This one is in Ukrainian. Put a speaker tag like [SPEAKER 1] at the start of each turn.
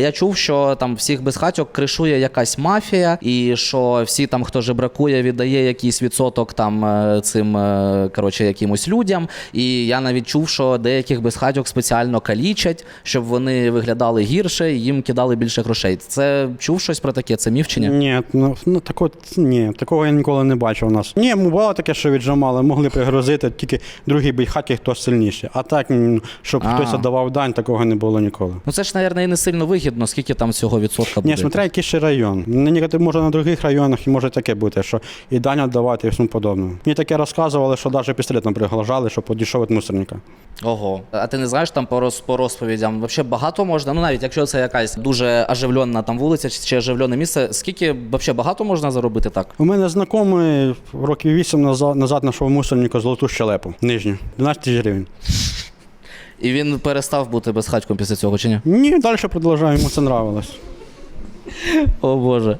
[SPEAKER 1] Я чув, що там всіх безхатьок кришує якась мафія, і що всі там, хто жебракує, віддає якийсь відсоток там е, цим е, коротше, якимось людям. І я навіть чув, що деяких безхатьок спеціально калічать, щоб вони виглядали гірше і їм кидали більше грошей. Це чув щось про таке? Це міф чи ні?
[SPEAKER 2] Ні, ну, ну такого, ні, такого я ніколи не бачив у нас. Ні, бувало таке, що віджимали, могли пригрозити тільки другий бій хаті, хто сильніший. А так, щоб
[SPEAKER 1] А.
[SPEAKER 2] хтось віддавав дань, такого не було ніколи.
[SPEAKER 1] Ну це ж, мабуть, і не сильно вигідно, скільки там цього відсотка буде.
[SPEAKER 2] Ні, смотря який ще район. Нині може на других районах і може таке бути, що і дань віддавати і всьому подобне. Мені таке розказували, що навіть пістолетом приглажали, щоб одійшов від мусорника.
[SPEAKER 1] Ого. А ти не знаєш там по, роз, по розповідям? Взагалі багато можна? Ну навіть якщо це якась дуже оживлена там вулиця чи, оживлене місце, скільки взагалі багато можна заробити так?
[SPEAKER 2] У мене знайомий років вісім назад, назад знайшов в мусорнику золоту щелепу нижню. 12 тисяч гривень.
[SPEAKER 1] І він перестав бути безхатьком після цього чи ні?
[SPEAKER 2] Ні, далі продовжуємо, йому це нравилось.
[SPEAKER 1] О Боже.